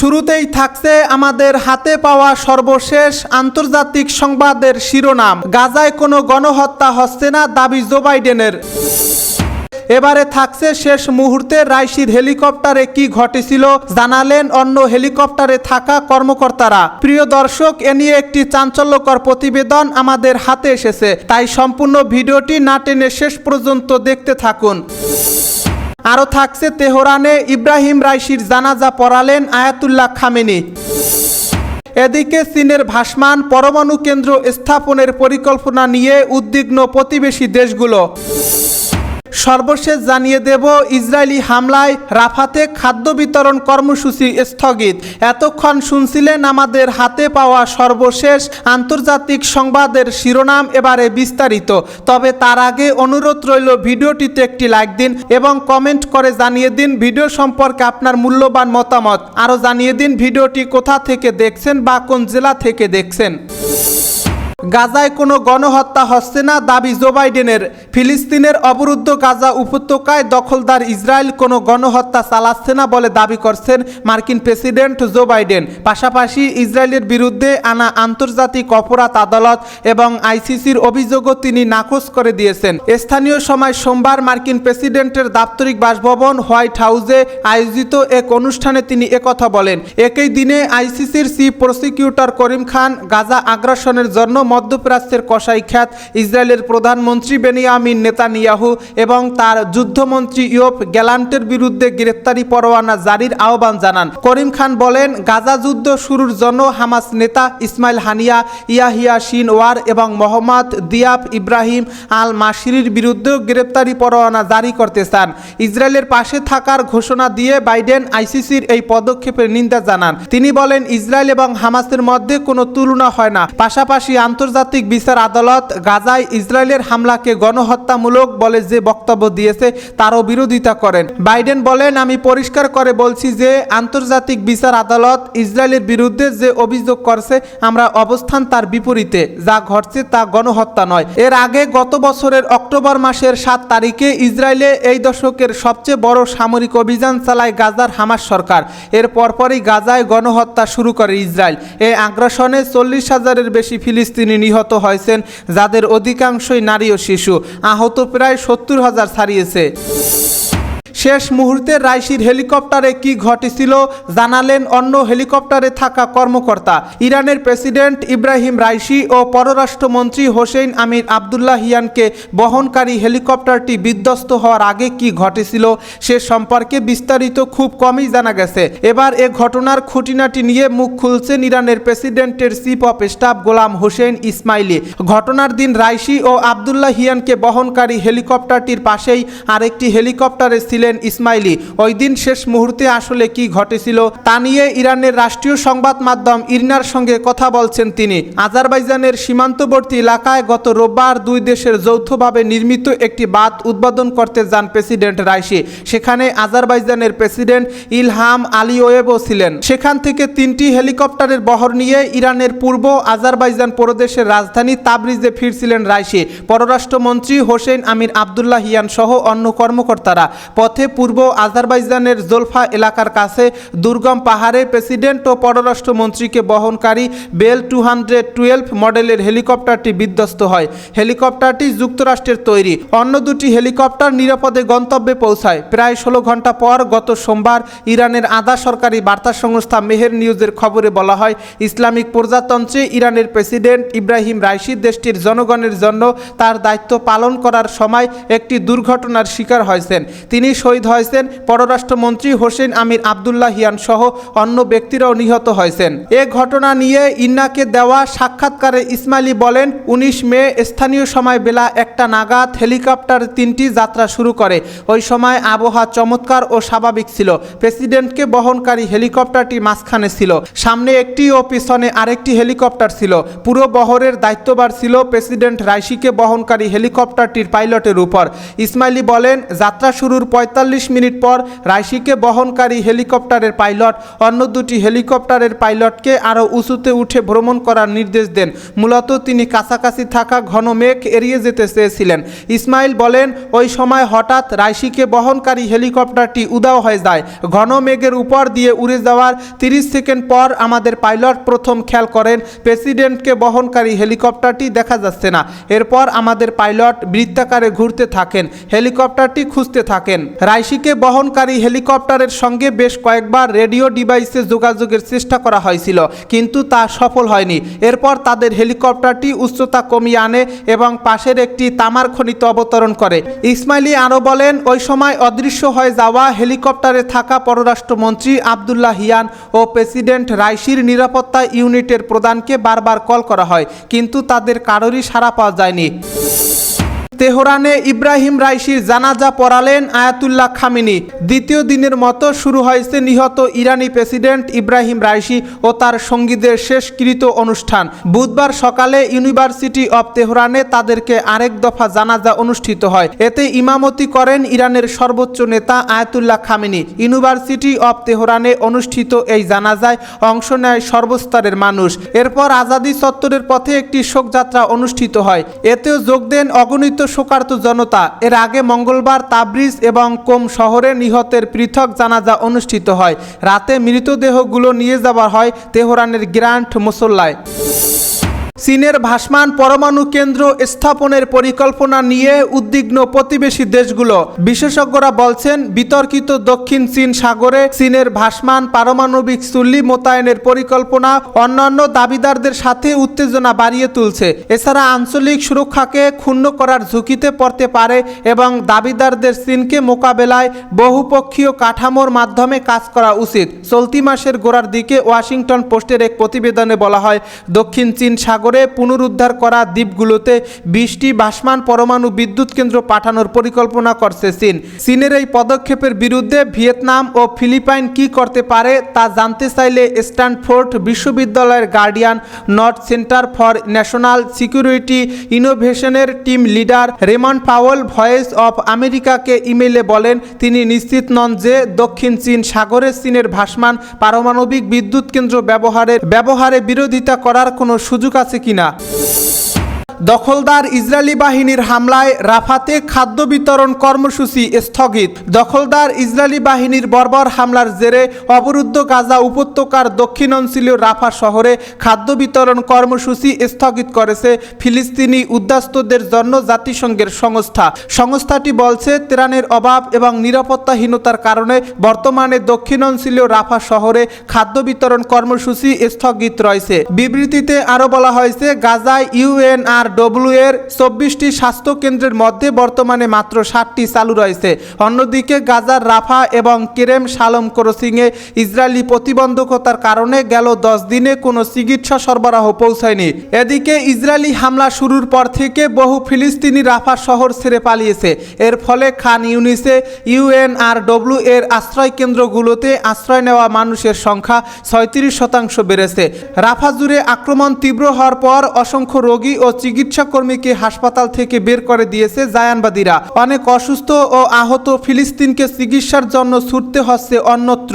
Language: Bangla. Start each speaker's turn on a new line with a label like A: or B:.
A: শুরুতেই থাকছে আমাদের হাতে পাওয়া সর্বশেষ আন্তর্জাতিক সংবাদের শিরোনাম গাজায় কোনো গণহত্যা হচ্ছে না দাবি জো বাইডেনের এবারে থাকছে শেষ মুহূর্তে রাইসির হেলিকপ্টারে কি ঘটেছিল জানালেন অন্য হেলিকপ্টারে থাকা কর্মকর্তারা প্রিয় দর্শক এ নিয়ে একটি চাঞ্চল্যকর প্রতিবেদন আমাদের হাতে এসেছে তাই সম্পূর্ণ ভিডিওটি না টেনে শেষ পর্যন্ত দেখতে থাকুন আরও থাকছে তেহরানে ইব্রাহিম রাইশির জানাজা পড়ালেন আয়াতুল্লাহ খামেনি এদিকে চীনের ভাসমান পরমাণু কেন্দ্র স্থাপনের পরিকল্পনা নিয়ে উদ্বিগ্ন প্রতিবেশী দেশগুলো সর্বশেষ জানিয়ে দেব ইসরায়েলি হামলায় রাফাতে খাদ্য বিতরণ কর্মসূচি স্থগিত এতক্ষণ শুনছিলেন আমাদের হাতে পাওয়া সর্বশেষ আন্তর্জাতিক সংবাদের শিরোনাম এবারে বিস্তারিত তবে তার আগে অনুরোধ রইল ভিডিওটিতে একটি লাইক দিন এবং কমেন্ট করে জানিয়ে দিন ভিডিও সম্পর্কে আপনার মূল্যবান মতামত আরও জানিয়ে দিন ভিডিওটি কোথা থেকে দেখছেন বা কোন জেলা থেকে দেখছেন গাজায় কোনো গণহত্যা হচ্ছে না দাবি জো বাইডেনের ফিলিস্তিনের অবরুদ্ধ গাজা উপত্যকায় দখলদার ইসরায়েল কোনো গণহত্যা চালাচ্ছে না বলে দাবি করছেন মার্কিন প্রেসিডেন্ট জো বাইডেন পাশাপাশি ইসরায়েলের বিরুদ্ধে আনা আন্তর্জাতিক অপরাধ আদালত এবং আইসিসির অভিযোগও তিনি নাকচ করে দিয়েছেন স্থানীয় সময় সোমবার মার্কিন প্রেসিডেন্টের দাপ্তরিক বাসভবন হোয়াইট হাউসে আয়োজিত এক অনুষ্ঠানে তিনি একথা বলেন একই দিনে আইসিসির chief prosecutor Karim Khan Gaza আগ্রাসনের জন্য মধ্যপ্রাচ্যের কষাই খ্যাত ইসরায়েলের প্রধানমন্ত্রী বেনিয়ামিন নেতানিয়াহু এবং তার যুদ্ধমন্ত্রী ইয়োপ গ্যালান্টের বিরুদ্ধে গ্রেফতারি পরোয়ানা জারির আহ্বান জানান করিম খান বলেন গাজা যুদ্ধ শুরুর জন্য হামাস নেতা ইসমাইল হানিয়া ইয়াহিয়া ওয়ার এবং মোহাম্মদ দিয়াব ইব্রাহিম আল মাসিরির বিরুদ্ধেও গ্রেপ্তারি পরোয়ানা জারি করতে চান ইসরায়েলের পাশে থাকার ঘোষণা দিয়ে বাইডেন আইসিসির এই পদক্ষেপের নিন্দা জানান তিনি বলেন ইসরায়েল এবং হামাসের মধ্যে কোনো তুলনা হয় না পাশাপাশি আন্ত আন্তর্জাতিক বিচার আদালত গাজায় ইসরায়েলের হামলাকে গণহত্যামূলক বলে যে বক্তব্য দিয়েছে তারও বিরোধিতা করেন বাইডেন বলেন আমি পরিষ্কার করে বলছি যে আন্তর্জাতিক বিচার আদালত ইসরায়েলের বিরুদ্ধে যে অভিযোগ করছে আমরা অবস্থান তার বিপরীতে যা ঘটছে তা গণহত্যা নয় এর আগে গত বছরের অক্টোবর মাসের সাত তারিখে ইসরায়েলে এই দশকের সবচেয়ে বড় সামরিক অভিযান চালায় গাজার হামাস সরকার এর পরপরই গাজায় গণহত্যা শুরু করে ইসরায়েল এই আগ্রাসনে চল্লিশ হাজারের বেশি ফিলিস্তিনি তিনি নিহত হয়েছেন যাদের অধিকাংশই নারী ও শিশু আহত প্রায় সত্তর হাজার ছাড়িয়েছে শেষ মুহূর্তে রাইসির হেলিকপ্টারে কি ঘটেছিল জানালেন অন্য হেলিকপ্টারে থাকা কর্মকর্তা ইরানের প্রেসিডেন্ট ইব্রাহিম রাইসি ও পররাষ্ট্রমন্ত্রী হোসেন আমির হিয়ানকে বহনকারী হেলিকপ্টারটি বিধ্বস্ত হওয়ার আগে কি ঘটেছিল সে সম্পর্কে বিস্তারিত খুব কমই জানা গেছে এবার এ ঘটনার খুঁটিনাটি নিয়ে মুখ খুলছেন ইরানের প্রেসিডেন্টের chief of staff Gholam Hossein Ismaili ঘটনার দিন রাইসি ও হিয়ানকে বহনকারী হেলিকপ্টারটির পাশেই আরেকটি হেলিকপ্টারে ছিলেন ছিলেন ইসমাইলি ওই দিন শেষ মুহূর্তে আসলে কি ঘটেছিল তা নিয়ে ইরানের রাষ্ট্রীয় সংবাদ মাধ্যম ইরনার সঙ্গে কথা বলছেন তিনি আজারবাইজানের সীমান্তবর্তী এলাকায় গত রোববার দুই দেশের যৌথভাবে নির্মিত একটি বাদ উদ্বোধন করতে যান প্রেসিডেন্ট রাইসি সেখানে আজারবাইজানের প্রেসিডেন্ট ইলহাম আলিওয়েবও ছিলেন সেখান থেকে তিনটি হেলিকপ্টারের বহর নিয়ে ইরানের পূর্ব আজারবাইজান প্রদেশের রাজধানী তাবরিজে ফিরছিলেন রাইসি পররাষ্ট্রমন্ত্রী হোসেন আমির আবদুল্লাহ হিয়ান সহ অন্য কর্মকর্তারা পথে পথে পূর্ব আজারবাইজানের জোলফা এলাকার কাছে দুর্গম পাহাড়ে প্রেসিডেন্ট ও পররাষ্ট্রমন্ত্রীকে বহনকারী বেল টু হান্ড্রেড টুয়েলভ মডেলের হেলিকপ্টারটি বিধ্বস্ত হয় হেলিকপ্টারটি যুক্তরাষ্ট্রের তৈরি অন্য দুটি হেলিকপ্টার নিরাপদে গন্তব্যে পৌঁছায় প্রায় ষোলো ঘন্টা পর গত সোমবার ইরানের আধা সরকারি বার্তা সংস্থা মেহের নিউজের খবরে বলা হয় ইসলামিক প্রজাতন্ত্রে ইরানের প্রেসিডেন্ট ইব্রাহিম রাইসি দেশটির জনগণের জন্য তার দায়িত্ব পালন করার সময় একটি দুর্ঘটনার শিকার হয়েছেন তিনি শহীদ হয়েছেন পররাষ্ট্রমন্ত্রী হোসেন আমির আবদুল্লাহ হিয়ান সহ অন্য ব্যক্তিরাও নিহত হয়েছেন এ ঘটনা নিয়ে ইন্নাকে দেওয়া সাক্ষাৎকারে ইসমাইলি বলেন উনিশ মে স্থানীয় সময় বেলা একটা নাগাদ হেলিকপ্টার তিনটি যাত্রা শুরু করে ওই সময় আবহাওয়া চমৎকার ও স্বাভাবিক ছিল প্রেসিডেন্টকে বহনকারী হেলিকপ্টারটি মাঝখানে ছিল সামনে একটি ও পিছনে আরেকটি হেলিকপ্টার ছিল পুরো বহরের দায়িত্ববার ছিল প্রেসিডেন্ট রাইশিকে বহনকারী হেলিকপ্টারটির পাইলটের উপর ইসমাইলি বলেন যাত্রা শুরুর পঁয়তাল্লিশ পঁয়তাল্লিশ মিনিট পর রাইশিকে বহনকারী হেলিকপ্টারের পাইলট অন্য দুটি হেলিকপ্টারের পাইলটকে আরও উঁচুতে উঠে ভ্রমণ করার নির্দেশ দেন মূলত তিনি কাছাকাছি থাকা ঘন মেঘ এড়িয়ে যেতে চেয়েছিলেন ইসমাইল বলেন ওই সময় হঠাৎ রাইশিকে বহনকারী হেলিকপ্টারটি উদাও হয়ে যায় ঘন মেঘের উপর দিয়ে উড়ে যাওয়ার তিরিশ সেকেন্ড পর আমাদের পাইলট প্রথম খেয়াল করেন প্রেসিডেন্টকে বহনকারী হেলিকপ্টারটি দেখা যাচ্ছে না এরপর আমাদের পাইলট বৃত্তাকারে ঘুরতে থাকেন হেলিকপ্টারটি খুঁজতে থাকেন রাইশিকে বহনকারী হেলিকপ্টারের সঙ্গে বেশ কয়েকবার রেডিও ডিভাইসে যোগাযোগের চেষ্টা করা হয়েছিল কিন্তু তা সফল হয়নি এরপর তাদের হেলিকপ্টারটি উচ্চতা কমিয়ে আনে এবং পাশের একটি তামার খনিতে অবতরণ করে ইসমাইলি আরও বলেন ওই সময় অদৃশ্য হয়ে যাওয়া হেলিকপ্টারে থাকা পররাষ্ট্রমন্ত্রী আবদুল্লাহ হিয়ান ও প্রেসিডেন্ট রাইশির নিরাপত্তা ইউনিটের প্রধানকে বারবার কল করা হয় কিন্তু তাদের কারোরই সাড়া পাওয়া যায়নি তেহরানে ইব্রাহিম রাইসির জানাজা পড়ালেন আয়াতুল্লাহ খামিনি দ্বিতীয় দিনের মতো শুরু হয়েছে নিহত ইরানি প্রেসিডেন্ট ইব্রাহিম রাইসি ও তার সঙ্গীদের শেষকৃত অনুষ্ঠান বুধবার সকালে ইউনিভার্সিটি অব তেহরানে তাদেরকে আরেক দফা জানাজা অনুষ্ঠিত হয় এতে ইমামতি করেন ইরানের সর্বোচ্চ নেতা আয়াতুল্লাহ খামিনি ইউনিভার্সিটি অব তেহরানে অনুষ্ঠিত এই জানাজায় অংশ নেয় সর্বস্তরের মানুষ এরপর আজাদি চত্বরের পথে একটি শোকযাত্রা অনুষ্ঠিত হয় এতেও যোগ দেন অগণিত শোকার্ত জনতা এর আগে মঙ্গলবার তাবরিজ এবং কোম শহরে নিহতের পৃথক জানাজা অনুষ্ঠিত হয় রাতে মৃতদেহগুলো নিয়ে যাওয়া হয় তেহরানের গ্র্যান্ড মুসল্লায় চীনের ভাসমান পরমাণু কেন্দ্র স্থাপনের পরিকল্পনা নিয়ে উদ্বিগ্ন প্রতিবেশী দেশগুলো বিশেষজ্ঞরা বলছেন বিতর্কিত দক্ষিণ চীন সাগরে চীনের ভাসমান পারমাণবিক চুল্লি মোতায়েনের পরিকল্পনা অন্যান্য দাবিদারদের সাথে উত্তেজনা বাড়িয়ে তুলছে এছাড়া আঞ্চলিক সুরক্ষাকে ক্ষুণ্ণ করার ঝুঁকিতে পড়তে পারে এবং দাবিদারদের চীনকে মোকাবেলায় বহুপক্ষীয় কাঠামোর মাধ্যমে কাজ করা উচিত চলতি মাসের গোড়ার দিকে ওয়াশিংটন পোস্টের এক প্রতিবেদনে বলা হয় দক্ষিণ চীন সাগর করে পুনরুদ্ধার করা দ্বীপগুলোতে বিশটি ভাসমান পরমাণু বিদ্যুৎ কেন্দ্র পাঠানোর পরিকল্পনা করছে চীন চীনের এই পদক্ষেপের বিরুদ্ধে ভিয়েতনাম ও ফিলিপাইন কি করতে পারে তা জানতে চাইলে স্ট্যানফোর্ড বিশ্ববিদ্যালয়ের Gordian knot center for national security ইনোভেশনের team leader Raymond Powell voice of আমেরিকাকে ইমেলে বলেন তিনি নিশ্চিত নন যে দক্ষিণ চীন সাগরে চীনের ভাসমান পারমাণবিক বিদ্যুৎ কেন্দ্র ব্যবহারের ব্যবহারে বিরোধিতা করার কোনো সুযোগ আছে কিনা দখলদার ইসরায়েলি বাহিনীর হামলায় রাফাতে খাদ্য বিতরণ কর্মসূচি স্থগিত দখলদার ইসরায়েলি বাহিনীর বর্বর হামলার জেরে অবরুদ্ধ গাজা উপত্যকার দক্ষিণ অঞ্চলীয় রাফা শহরে খাদ্য বিতরণ কর্মসূচি স্থগিত করেছে ফিলিস্তিনি উদ্বাস্তদের জন্য জাতিসংঘের সংস্থা সংস্থাটি বলছে ত্রাণের অভাব এবং নিরাপত্তাহীনতার কারণে বর্তমানে দক্ষিণ অঞ্চলীয় রাফা শহরে খাদ্য বিতরণ কর্মসূচি স্থগিত রয়েছে বিবৃতিতে আরও বলা হয়েছে গাজায় ইউএনআর ডব্লিউ এর চব্বিশটি স্বাস্থ্যকেন্দ্রের মধ্যে বর্তমানে মাত্র ষাটটি চালু রয়েছে অন্যদিকে গাজার রাফা এবং কেরেম সালম ক্রসিংয়ে ইসরায়েলি প্রতিবন্ধকতার কারণে গেল দশ দিনে কোনো চিকিৎসা সরবরাহ পৌঁছায়নি এদিকে ইসরায়েলি হামলা শুরুর পর থেকে বহু ফিলিস্তিনি রাফা শহর ছেড়ে পালিয়েছে এর ফলে খান ইউনিসে ডব্লিউ এর আশ্রয় কেন্দ্রগুলোতে আশ্রয় নেওয়া মানুষের সংখ্যা ছয়ত্রিশ শতাংশ বেড়েছে রাফা জুড়ে আক্রমণ তীব্র হওয়ার পর অসংখ্য রোগী ও চিকিৎসা চিকিৎসাকর্মীকে হাসপাতাল থেকে বের করে দিয়েছে জায়ানবাদীরা অনেক অসুস্থ ও আহত ফিলিস্তিনকে চিকিৎসার জন্য ছুটতে হচ্ছে অন্যত্র